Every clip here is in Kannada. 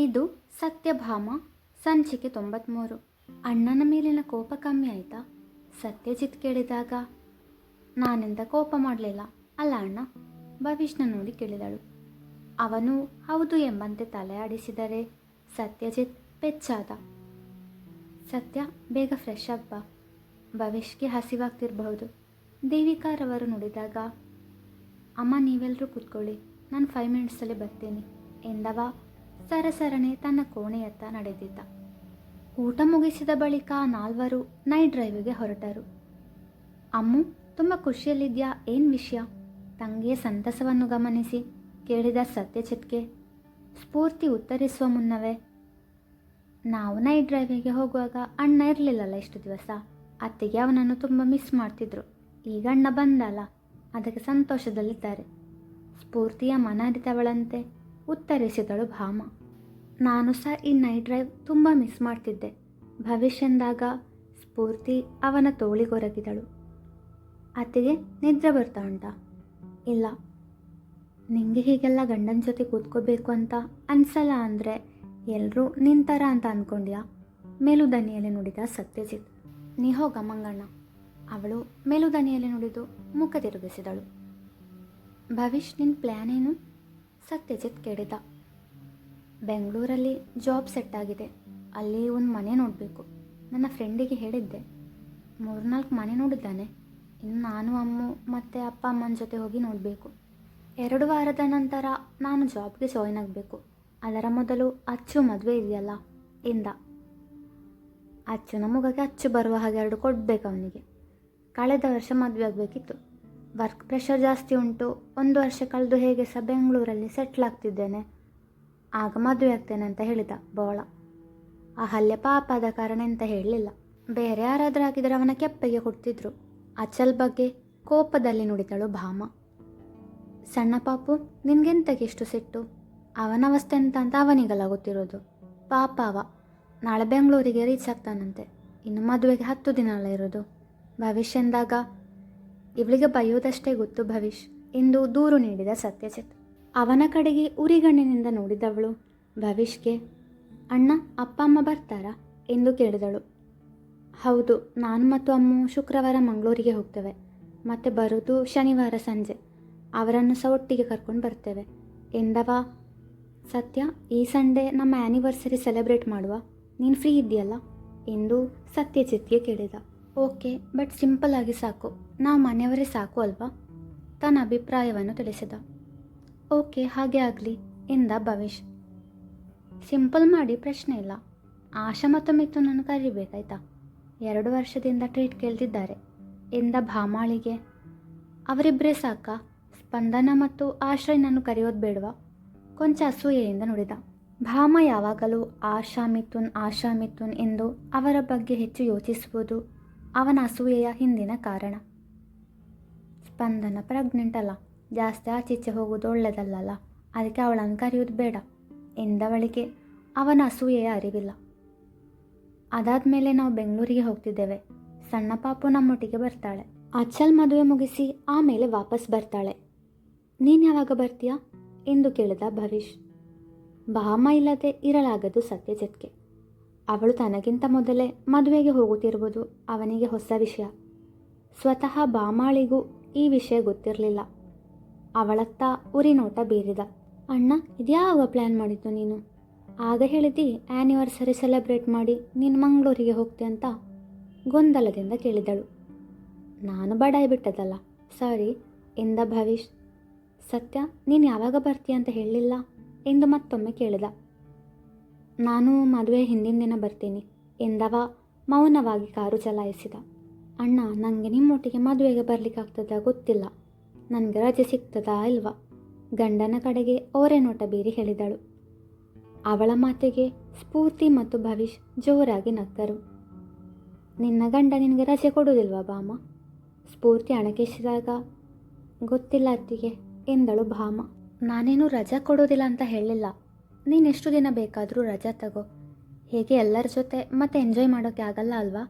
ಇದು ಸತ್ಯಭಾಮ, ಸಂಚಿಕೆ ತೊಂಬತ್ತ್ಮೂರು ಅಣ್ಣನ ಮೇಲಿನ ಕೋಪ ಕಮ್ಮಿ ಆಯ್ತಾ? ಸತ್ಯಜಿತ್ ಕೇಳಿದಾಗ, ನಾನೆಂತ ಕೋಪ ಮಾಡಲಿಲ್ಲ? ಅಲ್ಲ ಅಣ್ಣ, ಭವಿಷ್ಣ ನೋಡಿ ಕೇಳಿದಳು. ಅವನು, ಹೌದು ಎಂಬಂತೆ ತಲೆ ಆಡಿಸಿದರೆ ಸತ್ಯಜಿತ್ ಪೆಚ್ಚಾದ ಸತ್ಯ, ಬೇಗ ಫ್ರೆಶ್ ಅಪ್ಪ ಬಾ ಭವಿಷ್ಗೆ ಹಸಿವಾಗ್ತಿರಬಹುದು. ದೇವಿಕಾರವರು ನುಡಿದಾಗ, ಅಮ್ಮ ನೀವೆಲ್ಲರೂ ಕೂತ್ಕೊಳ್ಳಿ, ನಾನು ಫೈವ್ ಮಿನಿಟ್ಸಲ್ಲಿ ಬರ್ತೀನಿ. ಎಂದವ? ಸರಸರಣೆ ತನ್ನ ಕೋಣೆಯತ್ತ ನಡೆದಿದ್ದ. ಊಟ ಮುಗಿಸಿದ ಬಳಿಕ ನಾಲ್ವರು ನೈಟ್ ಡ್ರೈವಿಗೆ ಹೊರಟರು. ಅಮ್ಮು, ತುಂಬ ಖುಷಿಯಲ್ಲಿದ್ಯಾ? ಏನು ವಿಷಯ? ತಂಗಿಯ ಸಂತಸವನ್ನು ಗಮನಿಸಿ, ಕೇಳಿದ ಸತ್ಯಚಿತ್ಕೆ ಸ್ಫೂರ್ತಿ ಉತ್ತರಿಸುವ ಮುನ್ನವೇ. ನಾವು ನೈಟ್ ಡ್ರೈವಿಗೆ ಹೋಗುವಾಗ ಅಣ್ಣ ಇರಲಿಲ್ಲಲ್ಲ ಇಷ್ಟು ದಿವಸ. ಅತ್ತೆಗೆ ಅವನನ್ನು ತುಂಬ ಮಿಸ್ ಮಾಡ್ತಿದ್ರು. ಈಗ ಅಣ್ಣ ಬಂದಲ್ಲ, ಅದಕ್ಕೆ ಸಂತೋಷದಲ್ಲಿದ್ದಾರೆ. ಸ್ಫೂರ್ತಿಯ ಮನರಿತವಳಂತೆ. ಉತ್ತರಿಸಿದಳು ಭಾಮ. ನಾನು ಸಹ ಈ ನೈಟ್ ಡ್ರೈವ್ ತುಂಬ ಮಿಸ್ ಮಾಡ್ತಿದ್ದೆ. ಭವಿಷ್ಯಂದಾಗ ಸ್ಫೂರ್ತಿ ಅವನ ತೋಳಿಗೊರಗಿದಳು. ಅತ್ತಿಗೆ ನಿದ್ರೆ ಬರ್ತಾ ಉಂಟ. ಇಲ್ಲ, ನಿಂಗೆ ಹೀಗೆಲ್ಲ ಗಂಡನ ಜೊತೆ ಕೂತ್ಕೋಬೇಕು ಅಂತ ಅನ್ಸಲ್ಲ ಅಂದರೆ ಎಲ್ಲರೂ ನಿಂತಾರ ಅಂತ ಅಂದ್ಕೊಂಡ್ಯಾ ಮೇಲುದನಿಯಲ್ಲಿ ನುಡಿದ ಸತ್ಯಜಿತ್. ನೀ ಹೋಗ ಮಂಗಣ್ಣ. ಅವಳು ಮೇಲುದನಿಯಲ್ಲಿ ನುಡಿದು ಮುಖ ತಿರುಗಿಸಿದಳು. ಭವಿಷ್ ನಿನ್ನ ಪ್ಲ್ಯಾನ್ ಏನು? ಸತ್ಯಜಿತ್ ಕೇಳಿದ. ಬೆಂಗಳೂರಲ್ಲಿ ಜಾಬ್ ಸೆಟ್ ಆಗಿದೆ. ಅಲ್ಲಿ ಒಂದು ಮನೆ ನೋಡಬೇಕು. ನನ್ನ ಫ್ರೆಂಡಿಗೆ ಹೇಳಿದ್ದೆ. ಮೂರ್ನಾಲ್ಕು ಮನೆ ನೋಡಿದ್ದಾನೆ. ಇನ್ನು ನಾನು ಅಮ್ಮ ಮತ್ತು ಅಪ್ಪ ಅಮ್ಮನ ಜೊತೆ ಹೋಗಿ ನೋಡಬೇಕು. ಎರಡು ವಾರದ ನಂತರ ನಾನು ಜಾಬ್ಗೆ ಜಾಯ್ನ್ ಆಗಬೇಕು. ಅದರ ಮೊದಲು ಅಚ್ಚು ಮದುವೆ ಇದೆಯಲ್ಲ ಇಂದ ಅಚ್ಚು ನಮಗಾಗಿ ಅಚ್ಚು ಬರುವ ಹಾಗೆ ಎರಡು ಕೊಡಬೇಕು ಅವನಿಗೆ. ಕಳೆದ ವರ್ಷ ಮದುವೆ ಆಗಬೇಕಿತ್ತು. ವರ್ಕ್ ಪ್ರೆಷರ್ ಜಾಸ್ತಿ ಉಂಟು. ಒಂದು ವರ್ಷ ಕಳೆದು ಹೇಗೆ ಸಹ ಬೆಂಗಳೂರಲ್ಲಿ ಸೆಟ್ಲ್ ಆಗ್ತಿದ್ದೇನೆ. ಆಗ ಮದುವೆ ಆಗ್ತೇನೆ ಅಂತ ಹೇಳಿದ ಬೋಳ. ಆ ಹಲ್ಲೆ ಪಾಪ ಆದ ಕಾರಣ ಎಂತ ಹೇಳಲಿಲ್ಲ. ಬೇರೆ ಯಾರಾದರೂ ಹಾಕಿದರೆ ಅವನ ಕೆಪ್ಪೆಗೆ ಕೊಡ್ತಿದ್ರು. ಅಚಲ್ ಬಗ್ಗೆ ಕೋಪದಲ್ಲಿ ನುಡಿದಳು ಭಾಮ. ಸಣ್ಣ ಪಾಪು ನಿನ್ಗೆಂತಕ್ಕೆ ಇಷ್ಟು ಸಿಟ್ಟು? ಅವನ ಅವಸ್ಥೆ ಎಂತ ಅಂತ ಅವನಿಗಲ್ಲ ಗೊತ್ತಿರೋದು ಪಾಪ ಅವ. ನಾಳೆ ಬೆಂಗಳೂರಿಗೆ ರೀಚ್ ಆಗ್ತಾನಂತೆ. ಇನ್ನು ಮದುವೆಗೆ ಹತ್ತು ದಿನ ಅಲ್ಲ ಇರೋದು. ಭವಿಷ್ಯಂದಾಗ ಇವಳಿಗೆ ಬೈಯೋದಷ್ಟೇ ಗೊತ್ತು ಭವಿಷ್ ಎಂದು ದೂರು ನೀಡಿದ ಸತ್ಯಜಿತ್. ಅವನ ಕಡೆಗೆ ಉರಿಗಣ್ಣಿನಿಂದ ನೋಡಿದವಳು ಭವಿಷ್ಗೆ, ಅಣ್ಣ, ಅಪ್ಪ, ಅಮ್ಮ ಬರ್ತಾರಾ? ಎಂದು ಕೇಳಿದಳು. ಹೌದು, ನಾನು ಮತ್ತು ಅಮ್ಮ ಶುಕ್ರವಾರ ಮಂಗಳೂರಿಗೆ ಹೋಗ್ತೇವೆ. ಮತ್ತೆ ಬರೋದು ಶನಿವಾರ ಸಂಜೆ. ಅವರನ್ನು ಸಹ ಒಟ್ಟಿಗೆ ಕರ್ಕೊಂಡು ಬರ್ತೇವೆ. ಎಂದವ? ಸತ್ಯ, ಈ ಸಂಡೇ ನಮ್ಮ ಆ್ಯನಿವರ್ಸರಿ ಸೆಲೆಬ್ರೇಟ್ ಮಾಡುವ. ನೀನು ಫ್ರೀ ಇದೆಯಲ್ಲ ಎಂದು ಸತ್ಯಜಿತ್ಗೆ ಕೇಳಿದ. ಓಕೆ, ಬಟ್ ಸಿಂಪಲ್ ಆಗಿ ಸಾಕು. ನಾವು ಮನೆಯವರೇ ಸಾಕು ಅಲ್ವಾ? ತನ್ನ ಅಭಿಪ್ರಾಯವನ್ನು ತಿಳಿಸಿದ. ಓಕೆ, ಹಾಗೆ ಆಗಲಿ ಎಂದ ಭವಿಷ್ ಸಿಂಪಲ್ ಮಾಡಿ ಪ್ರಶ್ನೆ ಇಲ್ಲ. ಆಶಾ ಮತ್ತು ಮಿಥುನನ್ನು ಕರಿಬೇಕಾಯ್ತಾ ಎರಡು ವರ್ಷದಿಂದ ಟ್ರೀಟ್ ಕೇಳ್ತಿದ್ದಾರೆ. ಎಂದ ಭಾಮಾಳಿಗೆ. ಅವರಿಬ್ಬರೇ ಸಾಕ? ಸ್ಪಂದನ ಮತ್ತು ಆಶ್ರಯನನ್ನು ಕರೆಯೋದು ಬೇಡವಾ? ಕೊಂಚ ಅಸೂಯೆಯಿಂದ ನುಡಿದ. ಭಾಮ ಯಾವಾಗಲೂ ಆಶಾ ಮಿಥುನ್ ಆಶಾ ಮಿಥುನ್ ಎಂದು ಅವರ ಬಗ್ಗೆ ಹೆಚ್ಚು ಯೋಚಿಸುವುದು ಅವನ ಅಸೂಯೆಯ ಹಿಂದಿನ ಕಾರಣ. ಸ್ಪಂದನ ಪ್ರೆಗ್ನೆಂಟ್ ಅಲ್ಲ ಜಾಸ್ತಿ ಆಚೀಚೆ ಹೋಗೋದು ಒಳ್ಳೆಯದಲ್ಲಲ್ಲ ಅದಕ್ಕೆ ಅವಳನ್ನು ಅಂಕರಿಯೋದು ಬೇಡ, ಎಂದವಳಿಗೆ ಅವನ ಅಸೂಯೆಯ ಅರಿವಿಲ್ಲ. ಅದಾದ ಮೇಲೆ ನಾವು ಬೆಂಗಳೂರಿಗೆ ಹೋಗ್ತಿದ್ದೇವೆ. ಸಣ್ಣ ಪಾಪು ನಮ್ಮೊಟ್ಟಿಗೆ ಬರ್ತಾಳೆ. ಅಚ್ಚಲ್ ಮದುವೆ ಮುಗಿಸಿ ಆಮೇಲೆ ವಾಪಸ್ ಬರ್ತಾಳೆ. ನೀನು ಯಾವಾಗ ಬರ್ತೀಯಾ? ಎಂದು ಕೇಳಿದ ಭವಿಷ್. ಭಾಮ ಇಲ್ಲದೆ ಇರಲಾಗದು ಸತ್ಯಜಿತ್ಗೆ. ಅವಳು ತನಗಿಂತ ಮೊದಲೇ ಮದುವೆಗೆ ಹೋಗುತ್ತಿರುವುದು ಅವನಿಗೆ ಹೊಸ ವಿಷಯ. ಸ್ವತಃ ಬಾಮಾಳಿಗೂ ಈ ವಿಷಯ ಗೊತ್ತಿರಲಿಲ್ಲ. ಅವಳತ್ತ ಉರಿ ನೋಟ ಬೀರಿದ. ಅಣ್ಣ, ಇದ್ಯಾವಾಗ ಪ್ಲ್ಯಾನ್ ಮಾಡಿದ್ದು ನೀನು? ಆಗ ಹೇಳಿದ್ದಿ ಆ್ಯನಿವರ್ಸರಿ ಸೆಲೆಬ್ರೇಟ್ ಮಾಡಿ ನೀನು ಮಂಗಳೂರಿಗೆ ಹೋಗ್ತೆ ಅಂತ ಗೊಂದಲದಿಂದ ಕೇಳಿದಳು. ನಾನು ಬಡಾಯಿ ಬಿಟ್ಟದಲ್ಲ ಸಾರಿ ಎಂದ ಭವಿಷ್ ಸತ್ಯ, ನೀನು ಯಾವಾಗ ಬರ್ತೀಯ ಅಂತ ಹೇಳಲಿಲ್ಲ? ಎಂದು ಮತ್ತೊಮ್ಮೆ ಕೇಳಿದ. ನಾನು ಮದುವೆ ಹಿಂದಿನ ದಿನ ಬರ್ತೀನಿ, ಎಂದವ ಮೌನವಾಗಿ ಕಾರು ಚಲಾಯಿಸಿದ. ಅಣ್ಣ ನನಗೆ ನಿಮ್ಮೊಟ್ಟಿಗೆ ಮದುವೆಗೆ ಬರಲಿಕ್ಕಾಗ್ತದ ಗೊತ್ತಿಲ್ಲ. ನನಗೆ ರಜೆ ಸಿಗ್ತದಾ ಇಲ್ವಾ? ಗಂಡನ ಕಡೆಗೆ ಓರೆ ನೋಟ ಬೀರಿ ಹೇಳಿದಳು. ಅವಳ ಮಾತಿಗೆ ಸ್ಫೂರ್ತಿ ಮತ್ತು ಭವಿಷ್ ಜೋರಾಗಿ ನಕ್ಕರು ನಿನ್ನ ಗಂಡ ನಿನಗೆ ರಜೆ ಕೊಡುವುದಿಲ್ವಾ ಬಾಮ ಸ್ಫೂರ್ತಿ ಅಣಕಿಸಿದಾಗ, ಗೊತ್ತಿಲ್ಲ ಅತ್ತಿಗೆ, ಎಂದಳು ಭಾಮ. ನಾನೇನು ರಜಾ ಕೊಡೋದಿಲ್ಲ ಅಂತ ಹೇಳಿಲ್ಲ. ನೀನು ಎಷ್ಟು ದಿನ ಬೇಕಾದರೂ ರಜಾ ತಗೋ. ಹೇಗೆ ಎಲ್ಲರ ಜೊತೆ ಮತ್ತೆ ಎಂಜಾಯ್ ಮಾಡೋಕ್ಕೆ ಆಗಲ್ಲ ಅಲ್ವಾ?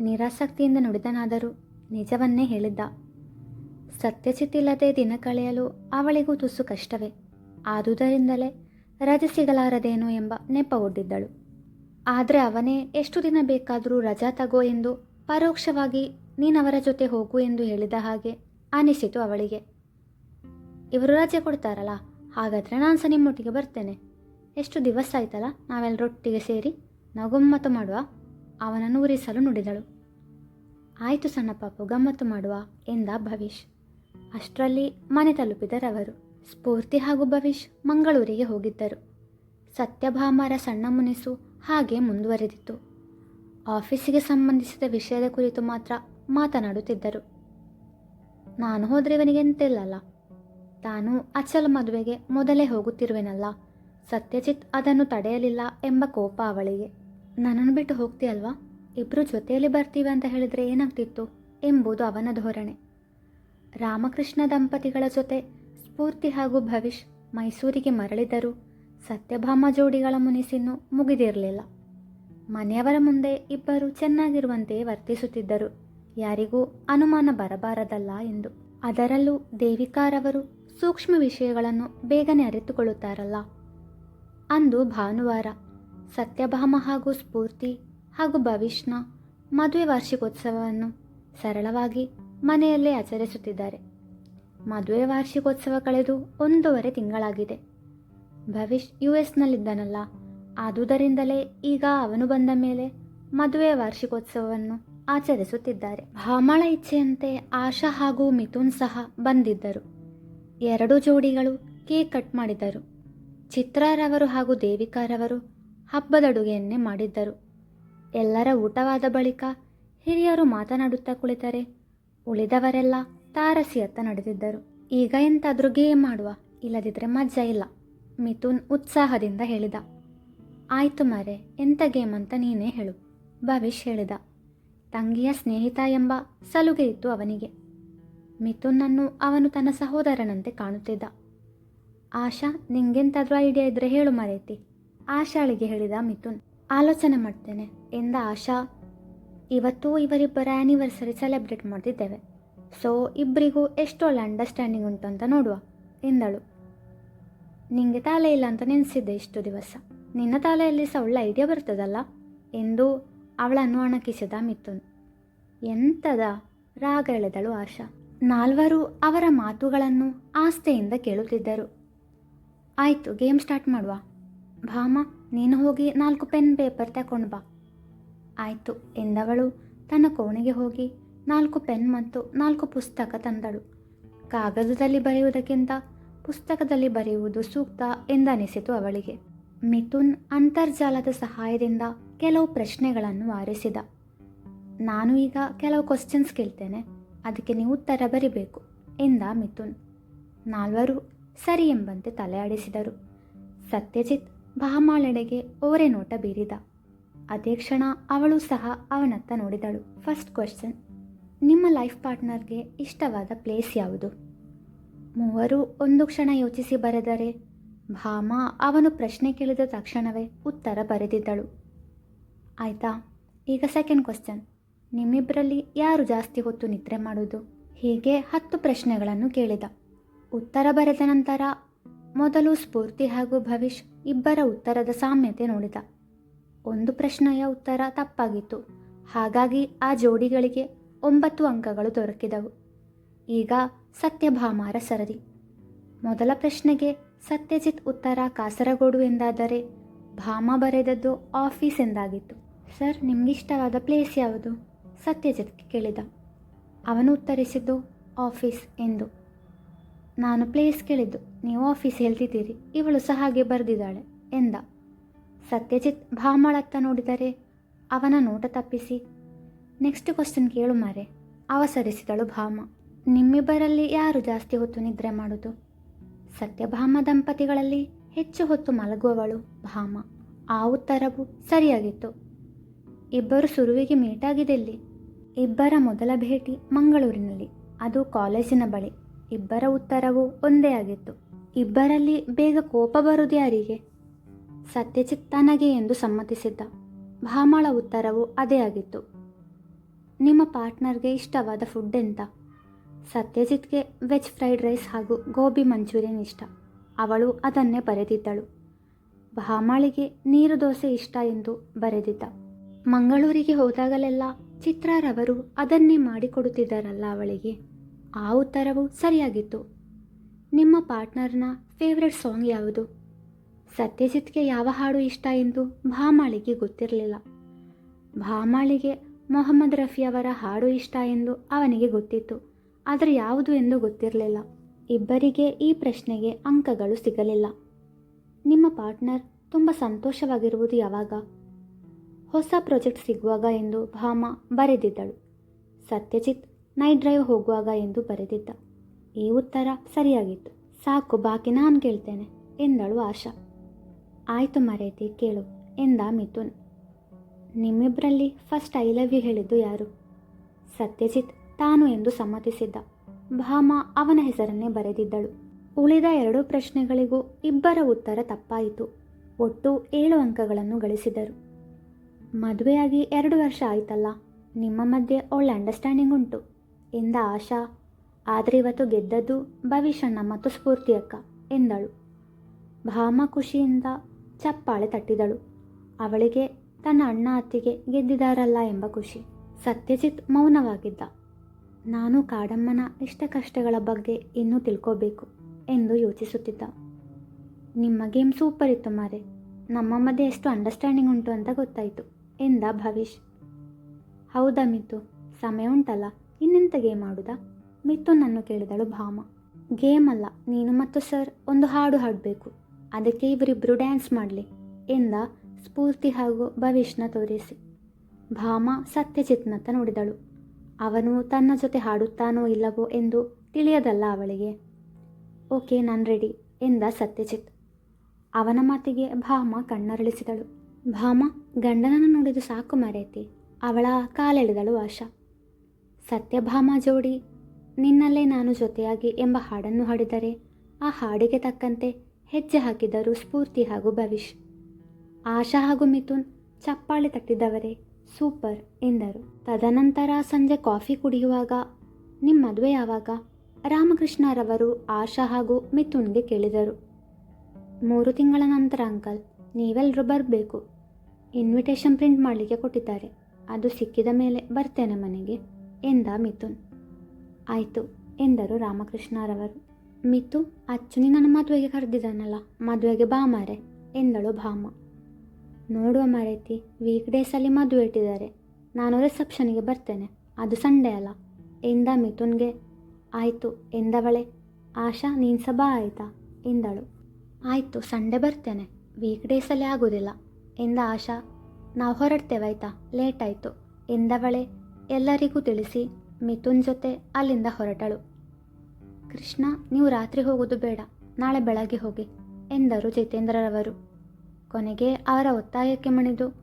ನಿರಾಸಕ್ತಿಯಿಂದ ನುಡಿದನಾದರೂ ನಿಜವನ್ನೇ ಹೇಳಿದ್ದ. ಸತ್ಯಚಿತ್ತಿಲ್ಲದೆ ದಿನ ಕಳೆಯಲು ಅವಳಿಗೂ ತುಸು ಕಷ್ಟವೇ. ಆದುದರಿಂದಲೇ ರಜೆ ಸಿಗಲಾರದೇನೋ ಎಂಬ ನೆಪ ಒಡ್ಡಿದ್ದಳು. ಆದರೆ ಅವನೇ ಎಷ್ಟು ದಿನ ಬೇಕಾದರೂ ರಜಾ ತಗೋ ಎಂದು ಪರೋಕ್ಷವಾಗಿ ನೀನವರ ಜೊತೆ ಹೋಗು ಎಂದು ಹೇಳಿದ ಹಾಗೆ ಅನಿಸಿತು ಅವಳಿಗೆ. ಇವರು ರಜೆ ಕೊಡ್ತಾರಲ್ಲ, ಹಾಗಾದರೆ ನಾನು ಸಹ ನಿಮ್ಮೊಟ್ಟಿಗೆ ಬರ್ತೇನೆ. ಎಷ್ಟು ದಿವಸ ಆಯ್ತಲ್ಲ ನಾವೆಲ್ಲರೊಟ್ಟಿಗೆ ಸೇರಿ ನಾವು ಗಮ್ಮತ್ತು ಮಾಡುವ? ಅವನನ್ನು ಉರಿಸಲು ನುಡಿದಳು. ಆಯಿತು ಸಣ್ಣ ಪಾಪು, ಗಮ್ಮತ್ತು ಮಾಡುವ ಎಂದ ಭವಿಷ್ ಅಷ್ಟರಲ್ಲಿ ಮನೆ ತಲುಪಿದರವರು ಸ್ಫೂರ್ತಿ ಹಾಗೂ ಭವಿಷ್ ಮಂಗಳೂರಿಗೆ ಹೋಗಿದ್ದರು. ಸತ್ಯಭಾಮರ ಸಣ್ಣ ಮುನಿಸು ಹಾಗೆ ಮುಂದುವರೆದಿತ್ತು. ಆಫೀಸಿಗೆ ಸಂಬಂಧಿಸಿದ ವಿಷಯದ ಕುರಿತು ಮಾತ್ರ ಮಾತನಾಡುತ್ತಿದ್ದರು. ನಾನು ಹೋದರೆ ಇವನಿಗೆ ಎಂತಿಲ್ಲಲ್ಲ? ತಾನು ಅಚಲ ಮದುವೆಗೆ ಮೊದಲೇ ಹೋಗುತ್ತಿರುವೆನಲ್ಲ? ಸತ್ಯಜಿತ್ ಅದನ್ನು ತಡೆಯಲಿಲ್ಲ ಎಂಬ ಕೋಪ ಅವಳಿಗೆ. ನನ್ನನ್ನು ಬಿಟ್ಟು ಹೋಗ್ತೀಯಲ್ವಾ? ಇಬ್ಬರು ಜೊತೆಯಲ್ಲಿ ಬರ್ತೀವಿ ಅಂತ ಹೇಳಿದರೆ ಏನಾಗ್ತಿತ್ತು? ಎಂಬುದು ಅವನ ಧೋರಣೆ. ರಾಮಕೃಷ್ಣ ದಂಪತಿಗಳ ಜೊತೆ ಸ್ಫೂರ್ತಿ ಹಾಗೂ ಭವಿಷ್ ಮೈಸೂರಿಗೆ ಮರಳಿದರೂ ಸತ್ಯಭಾಮ ಜೋಡಿಗಳ ಮುನಿಸಿನ್ನು ಮುಗಿದಿರಲಿಲ್ಲ. ಮನೆಯವರ ಮುಂದೆ ಇಬ್ಬರು ಚೆನ್ನಾಗಿರುವಂತೆಯೇ ವರ್ತಿಸುತ್ತಿದ್ದರು. ಯಾರಿಗೂ ಅನುಮಾನ ಬರಬಾರದಲ್ಲ ಎಂದು. ಅದರಲ್ಲೂ ದೇವಿಕಾರವರು ಸೂಕ್ಷ್ಮ ವಿಷಯಗಳನ್ನು ಬೇಗನೆ ಅರಿತುಕೊಳ್ಳುತ್ತಾರಲ್ಲ. ಅಂದು ಭಾನುವಾರ. ಸತ್ಯಭಾಮ ಹಾಗೂ ಸ್ಫೂರ್ತಿ ಹಾಗೂ ಭವಿಷ್ಣ ಮದುವೆ ವಾರ್ಷಿಕೋತ್ಸವವನ್ನು ಸರಳವಾಗಿ ಮನೆಯಲ್ಲೇ ಆಚರಿಸುತ್ತಿದ್ದಾರೆ. ಮದುವೆ ವಾರ್ಷಿಕೋತ್ಸವ ಕಳೆದು ಒಂದೂವರೆ ತಿಂಗಳಾಗಿದೆ. ಭವಿಷ್ ಯು ಎಸ್ನಲ್ಲಿದ್ದನಲ್ಲ ಆದುದರಿಂದಲೇ ಈಗ ಅವನು ಬಂದ ಮೇಲೆ ಮದುವೆ ವಾರ್ಷಿಕೋತ್ಸವವನ್ನು ಆಚರಿಸುತ್ತಿದ್ದಾರೆ. ಭಾಮಳ ಇಚ್ಛೆಯಂತೆ ಆಶಾ ಹಾಗೂ ಮಿಥುನ್ ಸಹ ಬಂದಿದ್ದರು. ಎರಡು ಜೋಡಿಗಳು ಕೇಕ್ ಕಟ್ ಮಾಡಿದರು. ಚಿತ್ರಾರವರು ಹಾಗೂ ದೇವಿಕಾರವರು ಹಬ್ಬದಡುಗೆಯನ್ನೇ ಮಾಡಿದ್ದರು. ಎಲ್ಲರ ಊಟವಾದ ಬಳಿಕ ಹಿರಿಯರು ಮಾತನಾಡುತ್ತಾ ಕುಳಿತರೆ ಉಳಿದವರೆಲ್ಲ ತಾರಸಿಯತ್ತ ನಡೆದಿದ್ದರು. ಈಗ ಎಂತಾದ್ರೂ ಗೇಮ್ ಮಾಡುವ ಇಲ್ಲದಿದ್ರೆ ಮಜ್ಜ ಇಲ್ಲ, ಮಿಥುನ್ ಉತ್ಸಾಹದಿಂದ ಹೇಳಿದ. ಆಯ್ತು ಮರೆ ಎಂಥ ಗೇಮ್ ಅಂತ ನೀನೇ ಹೇಳು, ಭವಿಷ್ ಹೇಳಿದ. ತಂಗಿಯ ಸ್ನೇಹಿತ ಎಂಬ ಸಲುಗೆ ಇತ್ತು ಅವನಿಗೆ. ಮಿಥುನ್ನನ್ನು ಅವನು ತನ್ನ ಸಹೋದರನಂತೆ ಕಾಣುತ್ತಿದ್ದ. ಆಶಾ, ನಿಂಗೆಂತಾದ್ರೂ ಐಡಿಯಾ ಇದ್ರೆ ಹೇಳು ಮರೇತಿ. ಆಶಾಳಿಗೆ ಹೇಳಿದ ಮಿಥುನ್, ಆಲೋಚನೆ ಮಾಡ್ತೇನೆ ಎಂದ ಆಶಾ, ಇವತ್ತು ಇವರಿಬ್ಬರ ಆ್ಯನಿವರ್ಸರಿ ಸೆಲೆಬ್ರೇಟ್ ಮಾಡ್ತಿದ್ದೇವೆ. ಸೊ ಇಬ್ಬರಿಗೂ ಎಷ್ಟೊಳ್ಳೆ ಅಂಡರ್ಸ್ಟ್ಯಾಂಡಿಂಗ್ ಉಂಟು ಅಂತ ನೋಡುವ, ಎಂದಳು. ನಿಂಗೆ ತಾಲೆ ಇಲ್ಲ ಅಂತ ನೆನೆಸಿದ್ದೆ ಇಷ್ಟು ದಿವಸ. ನಿನ್ನ ತಾಲೆಯಲ್ಲಿ ಸಹ ಒಳ್ಳೆ ಐಡಿಯಾ ಬರ್ತದಲ್ಲ? ಎಂದು ಅವಳನ್ನು ಅಣಕಿಸಿದ ಮಿಥುನ್. ಎಂಥದ ರಾಗ ಎಳೆದಳು ಆಶಾ. ನಾಲ್ವರು ಅವರ ಮಾತುಗಳನ್ನು ಆಸ್ತೆಯಿಂದ ಕೇಳುತ್ತಿದ್ದರು. ಆಯಿತು, ಗೇಮ್ ಸ್ಟಾರ್ಟ್ ಮಾಡುವ. ಭಾಮ, ನೀನು ಹೋಗಿ ನಾಲ್ಕು ಪೆನ್ ಪೇಪರ್ ತಗೊಂಡು ಬಾ. ಆಯಿತು, ಎಂದವಳು ತನ್ನ ಕೋಣೆಗೆ ಹೋಗಿ ನಾಲ್ಕು ಪೆನ್ ಮತ್ತು ನಾಲ್ಕು ಪುಸ್ತಕ ತಂದಳು. ಕಾಗದದಲ್ಲಿ ಬರೆಯುವುದಕ್ಕಿಂತ ಪುಸ್ತಕದಲ್ಲಿ ಬರೆಯುವುದು ಸೂಕ್ತ ಎಂದನಿಸಿತು ಅವಳಿಗೆ. ಮಿಥುನ್ ಅಂತರ್ಜಾಲದ ಸಹಾಯದಿಂದ ಕೆಲವು ಪ್ರಶ್ನೆಗಳನ್ನು ಆರಿಸಿದ. ನಾನು ಈಗ ಕೆಲವು ಕ್ವಶನ್ಸ್ ಕೇಳ್ತೇನೆ, ಅದಕ್ಕೆ ನೀವು ಉತ್ತರ ಬರಿಬೇಕು, ಎಂದ ಮಿಥುನ್. ನಾಲ್ವರು ಸರಿ ಎಂಬಂತೆ ತಲೆ ಆಡಿಸಿದರು ಸತ್ಯಜಿತ್ ಭಾಮಾಳೆಡೆಗೆ ಓರೆ ನೋಟ ಬೀರಿದ. ಅದೇ ಕ್ಷಣ ಅವಳು ಸಹ ಅವನತ್ತ ನೋಡಿದಳು. ಫಸ್ಟ್ ಕ್ವಶನ್ ನಿಮ್ಮ ಲೈಫ್ ಪಾರ್ಟ್ನರ್ಗೆ ಇಷ್ಟವಾದ ಪ್ಲೇಸ್ ಯಾವುದು? ಮೂವರು ಒಂದು ಕ್ಷಣ ಯೋಚಿಸಿ ಬರೆದರೆ ಭಾಮ ಅವನು ಪ್ರಶ್ನೆ ಕೇಳಿದ ತಕ್ಷಣವೇ ಉತ್ತರ ಬರೆದಿದ್ದಳು. ಆಯ್ತಾ, ಈಗ ಸೆಕೆಂಡ್ ಕ್ವಶನ್ ನಿಮ್ಮಿಬ್ಬರಲ್ಲಿ ಯಾರು ಜಾಸ್ತಿ ಹೊತ್ತು ನಿದ್ರೆ ಮಾಡೋದು? ಹೀಗೆ ಹತ್ತು ಪ್ರಶ್ನೆಗಳನ್ನು ಕೇಳಿದ. ಉತ್ತರ ಬರೆದ ನಂತರ ಮೊದಲು ಸ್ಫೂರ್ತಿ ಹಾಗೂ ಭವಿಷ್ ಇಬ್ಬರ ಉತ್ತರದ ಸಾಮ್ಯತೆ ನೋಡಿದ. ಒಂದು ಪ್ರಶ್ನೆಯ ಉತ್ತರ ತಪ್ಪಾಗಿತ್ತು. ಹಾಗಾಗಿ ಆ ಜೋಡಿಗಳಿಗೆ ಒಂಬತ್ತು ಅಂಕಗಳು ದೊರಕಿದವು. ಈಗ ಸತ್ಯಭಾಮಾರ ಸರದಿ. ಮೊದಲ ಪ್ರಶ್ನೆಗೆ ಸತ್ಯಜಿತ್ ಉತ್ತರ ಕಾಸರಗೋಡು ಎಂದಾದರೆ ಭಾಮ ಬರೆದದ್ದು ಆಫೀಸ್ ಎಂದಾಗಿತ್ತು. ಸರ್, ನಿಮಗಿಷ್ಟವಾದ ಪ್ಲೇಸ್ ಯಾವುದು? ಸತ್ಯಜಿತ್ ಕೇಳಿದ. ಅವನು ಉತ್ತರಿಸಿದ್ದು ಆಫೀಸ್ ಎಂದು. ನಾನು ಪ್ಲೇಸ್ ಕೇಳಿದ್ದು. ನೀವು ಆಫೀಸ್ ಹೇಳ್ತಿದ್ದೀರಿ. ಇವಳು ಸಹ ಹಾಗೆ ಬರೆದಿದ್ದಾಳೆ ಎಂದ. ಸತ್ಯಜಿತ್ ಭಾಮಳತ್ತ ನೋಡಿದರೆ ಅವನ ನೋಟ ತಪ್ಪಿಸಿ. ನೆಕ್ಸ್ಟ್ ಕ್ವಶನ್ ಕೇಳು ಮಾರೆ. ಅವಸರಿಸಿದಳು ಭಾಮ. ನಿಮ್ಮಿಬ್ಬರಲ್ಲಿ ಯಾರು ಜಾಸ್ತಿ ಹೊತ್ತು ನಿದ್ರೆ ಮಾಡೋದು? ಸತ್ಯಭಾಮ ದಂಪತಿಗಳಲ್ಲಿ ಹೆಚ್ಚು ಹೊತ್ತು ಮಲಗುವವಳು ಭಾಮ. ಆ ಉತ್ತರವು ಸರಿಯಾಗಿತ್ತು. ಇಬ್ಬರು ಸುರುವಿಗೆ ಮೀಟಾಗಿದೆಲ್ಲಿ ಇಬ್ಬರ ಮೊದಲ ಭೇಟಿ ಮಂಗಳೂರಿನಲ್ಲಿ. ಅದು ಕಾಲೇಜಿನ ಬಳಿ. ಇಬ್ಬರ ಉತ್ತರವೂ ಒಂದೇ ಆಗಿತ್ತು. ಇಬ್ಬರಲ್ಲಿ ಬೇಗ ಕೋಪ ಬರುವುದು ಯಾರಿಗೆ? ಸತ್ಯಜಿತ್ ತನಗೆ ಎಂದು ಸಮ್ಮತಿಸಿದ್ದ ಭಾಮಳ ಉತ್ತರವು ಅದೇ ಆಗಿತ್ತು. ನಿಮ್ಮ ಪಾರ್ಟ್ನರ್ಗೆ ಇಷ್ಟವಾದ ಫುಡ್ ಎಂತ? ಸತ್ಯಜಿತ್ಗೆ ವೆಜ್ ಫ್ರೈಡ್ ರೈಸ್ ಹಾಗೂ ಗೋಬಿ ಮಂಚೂರಿಯನ್ ಇಷ್ಟ. ಅವಳು ಅದನ್ನೇ ಬರೆದಿದ್ದಳು. ಭಾಮಳಿಗೆ ನೀರು ದೋಸೆ ಇಷ್ಟ ಎಂದು ಬರೆದಿದ್ದ. ಮಂಗಳೂರಿಗೆ ಹೋದಾಗಲೆಲ್ಲ ಚಿತ್ರಾರವರು ಅದನ್ನೇ ಮಾಡಿಕೊಡುತ್ತಿದ್ದಾರಲ್ಲ ಅವಳಿಗೆ. ಆ ಉತ್ತರವು ಸರಿಯಾಗಿತ್ತು. ನಿಮ್ಮ ಪಾರ್ಟ್ನರ್ನ ಫೇವ್ರೆಟ್ ಸಾಂಗ್ ಯಾವುದು? ಸತ್ಯಜಿತ್ಗೆ ಯಾವ ಹಾಡು ಇಷ್ಟ ಎಂದು ಭಾಮಾಳಿಗೆ ಗೊತ್ತಿರಲಿಲ್ಲ. ಭಾಮಾಳಿಗೆ ಮೊಹಮ್ಮದ್ ರಫಿ ಅವರ ಹಾಡು ಇಷ್ಟ ಎಂದು ಅವನಿಗೆ ಗೊತ್ತಿತ್ತು. ಆದರೆ ಯಾವುದು ಎಂದು ಗೊತ್ತಿರಲಿಲ್ಲ. ಇಬ್ಬರಿಗೆ ಈ ಪ್ರಶ್ನೆಗೆ ಅಂಕಗಳು ಸಿಗಲಿಲ್ಲ. ನಿಮ್ಮ ಪಾರ್ಟ್ನರ್ ತುಂಬ ಸಂತೋಷವಾಗಿರುವುದು ಯಾವಾಗ? ಹೊಸ ಪ್ರಾಜೆಕ್ಟ್ ಸಿಗುವಾಗ ಎಂದು ಭಾಮ ಬರೆದಿದ್ದಳು. ಸತ್ಯಜಿತ್ ನೈಟ್ ಡ್ರೈವ್ ಹೋಗುವಾಗ ಎಂದು ಬರೆದಿದ್ದ. ಈ ಉತ್ತರ ಸರಿಯಾಗಿತ್ತು. ಸಾಕು ಬಾಕಿ, ನಾನು ಕೇಳ್ತೇನೆ, ಎಂದಳು ಆಶಾ. ಆಯಿತು ಮರೇತಿ, ಕೇಳು, ಎಂದ ಮಿಥುನ್. ನಿಮ್ಮಿಬ್ಬರಲ್ಲಿ ಫಸ್ಟ್ ಐ ಲವ್ ಯು ಹೇಳಿದ್ದು ಯಾರು? ಸತ್ಯಜಿತ್, ತಾನು ಎಂದು ಸಮ್ಮತಿಸಿದ್ದ. ಭಾಮ ಅವನ ಹೆಸರನ್ನೇ ಬರೆದಿದ್ದಳು. ಉಳಿದ ಎರಡು ಪ್ರಶ್ನೆಗಳಿಗೂ ಇಬ್ಬರ ಉತ್ತರ ತಪ್ಪಾಯಿತು. ಒಟ್ಟು ಏಳು ಅಂಕಗಳನ್ನು ಗಳಿಸಿದರು. ಮದುವೆಯಾಗಿ ಎರಡು ವರ್ಷ ಆಯ್ತಲ್ಲ, ನಿಮ್ಮ ಮಧ್ಯೆ ಒಳ್ಳೆ ಅಂಡರ್ಸ್ಟ್ಯಾಂಡಿಂಗ್ ಉಂಟು. ಎಂದ ಆಶಾ, ಆದರೆ ಇವತ್ತು ಗೆದ್ದದ್ದು ಭವಿಷಣ್ಣ ಮತ್ತು ಸ್ಫೂರ್ತಿಯಕ್ಕ ಎಂದಳು. ಭಾಮ ಖುಷಿಯಿಂದ ಚಪ್ಪಾಳೆ ತಟ್ಟಿದಳು. ಅವಳಿಗೆ ತನ್ನ ಅಣ್ಣ ಅತ್ತಿಗೆ ಗೆದ್ದಿದಾರಲ್ಲ ಎಂಬ ಖುಷಿ. ಸತ್ಯಜಿತ್ ಮೌನವಾಗಿದ್ದ. ನಾನು ಕಾಡಮ್ಮನ ಇಷ್ಟ ಕಷ್ಟಗಳ ಬಗ್ಗೆ ಇನ್ನೂ ತಿಳ್ಕೋಬೇಕು ಎಂದು ಯೋಚಿಸುತ್ತಿದ್ದ. ನಿಮ್ಮ ಗೇಮ್ ಸೂಪರ್ ಇತ್ತು ಮಾರೆ. ನಮ್ಮ ಮಧ್ಯೆ ಎಷ್ಟು ಅಂಡರ್ಸ್ಟ್ಯಾಂಡಿಂಗ್ ಉಂಟು ಅಂತ ಗೊತ್ತಾಯಿತು, ಎಂದ ಭವಿಷ್. ಹೌದಾ ಮಿತು, ಸಮಯ ಉಂಟಲ್ಲ? ಇನ್ನೆಂತ ಗೇಮ್ ಆಡುದಾ? ಮಿಥುನನ್ನು ಕೇಳಿದಳು ಭಾಮ. ಗೇಮ್ ಅಲ್ಲ, ನೀನು ಮತ್ತು ಸರ್ ಒಂದು ಹಾಡು ಹಾಡಬೇಕು. ಅದಕ್ಕೆ ಇವರಿಬ್ಬರು ಡ್ಯಾನ್ಸ್ ಮಾಡಲಿ, ಎಂದ ಸ್ಫೂರ್ತಿ ಹಾಗೂ ಭವಿಷ್ಣ ತೋರಿಸಿ. ಭಾಮ ಸತ್ಯಜಿತ್ನತ್ತ ನೋಡಿದಳು. ಅವನು ತನ್ನ ಜೊತೆ ಹಾಡುತ್ತಾನೋ ಇಲ್ಲವೋ ಎಂದು ತಿಳಿಯದಲ್ಲ ಅವಳಿಗೆ. ಓಕೆ, ನಾನು ರೆಡಿ, ಎಂದ ಸತ್ಯಜಿತ್. ಅವನ ಮಾತಿಗೆ ಭಾಮ ಕಣ್ಣರಳಿಸಿದಳು. ಭಾಮ, ಗಂಡನನ್ನು ನೋಡಿದು ಸಾಕು ಮರೆಯತಿ ಅವಳ ಕಾಲೆಳೆದಳು ಆಶಾ. ಸತ್ಯಭಾಮ ಜೋಡಿ, ನಿನ್ನಲ್ಲೇ ನಾನು ಜೊತೆಯಾಗಿ ಎಂಬ ಹಾಡನ್ನು ಹಾಡಿದರೆ, ಆ ಹಾಡಿಗೆ ತಕ್ಕಂತೆ ಹೆಜ್ಜೆ ಹಾಕಿದರು ಸ್ಫೂರ್ತಿ ಹಾಗೂ ಭವಿಷ್. ಆಶಾ ಹಾಗೂ ಮಿಥುನ್ ಚಪ್ಪಾಳೆ ತಟ್ಟಿದವರೇ, ಸೂಪರ್ ಎಂದರು. ತದನಂತರ ಸಂಜೆ ಕಾಫಿ ಕುಡಿಯುವಾಗ ನಿಮ್ಮ ಮದುವೆ ಯಾವಾಗ? ರಾಮಕೃಷ್ಣರವರು ಆಶಾ ಹಾಗೂ ಮಿಥುನ್ಗೆ ಕೇಳಿದರು. ಮೂರು ತಿಂಗಳ ನಂತರ, ಅಂಕಲ್ ನೀವೆಲ್ಲರೂ ಬರಬೇಕು. ಇನ್ವಿಟೇಷನ್ ಪ್ರಿಂಟ್ ಮಾಡಲಿಕ್ಕೆ ಕೊಟ್ಟಿದ್ದಾರೆ. ಅದು ಸಿಕ್ಕಿದ ಮೇಲೆ ಬರ್ತೇನೆ ಮನೆಗೆ. ಎಂದ ಮಿಥುನ್. ಆಯಿತು, ಎಂದರು ರಾಮಕೃಷ್ಣರವರು. ಮಿಥು ಅಚ್ಚು ನನ್ನ ಮದುವೆಗೆ ಕರೆದಿದ್ದಾನಲ್ಲ, ಮದುವೆಗೆ ಬಾ ಮಾರೆ, ಎಂದಳು ಭಾಮ. ನೋಡುವ ಮಾರೈತಿ ವೀಕ್ ಡೇಸಲ್ಲಿ ಮದುವೆ ಇಟ್ಟಿದ್ದಾರೆ. ನಾನು ರಿಸೆಪ್ಷನಿಗೆ ಬರ್ತೇನೆ, ಅದು ಸಂಡೇ ಅಲ್ಲ, ಎಂದ ಮಿಥುನ್ಗೆ. ಆಯಿತು, ಎಂದವಳೆ. ಆಶಾ, ನೀನು ಸಹ ಬಾ ಆಯಿತಾ, ಎಂದಳು. ಆಯಿತು ಸಂಡೇ ಬರ್ತೇನೆ ವೀಕ್ ಡೇಸಲ್ಲಿ ಆಗೋದಿಲ್ಲ, ಎಂದ ಆಶಾ. ನಾವು ಹೊರಡ್ತೇವೆ ಆಯಿತಾ ಲೇಟ್ ಆಯಿತು, ಎಂದವಳೆ. ಎಲ್ಲರಿಗೂ ತಿಳಿಸಿ ಮಿಥುನ್ ಜೊತೆ ಅಲ್ಲಿಂದ ಹೊರಟಳು. ಕೃಷ್ಣ, ನೀವು ರಾತ್ರಿ ಹೋಗೋದು ಬೇಡ, ನಾಳೆ ಬೆಳಗ್ಗೆ ಹೋಗಿ, ಎಂದರು ಜಿತೇಂದ್ರರವರು. ಕೊನೆಗೆ ಅವರ ಒತ್ತಾಯಕ್ಕೆ ಮಣಿದು,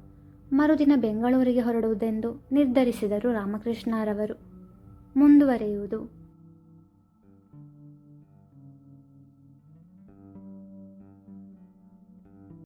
ಮರುದಿನ ಬೆಂಗಳೂರಿಗೆ ಹೊರಡುವುದೆಂದು ನಿರ್ಧರಿಸಿದರು ರಾಮಕೃಷ್ಣರವರು. ಮುಂದುವರಿಯುವುದು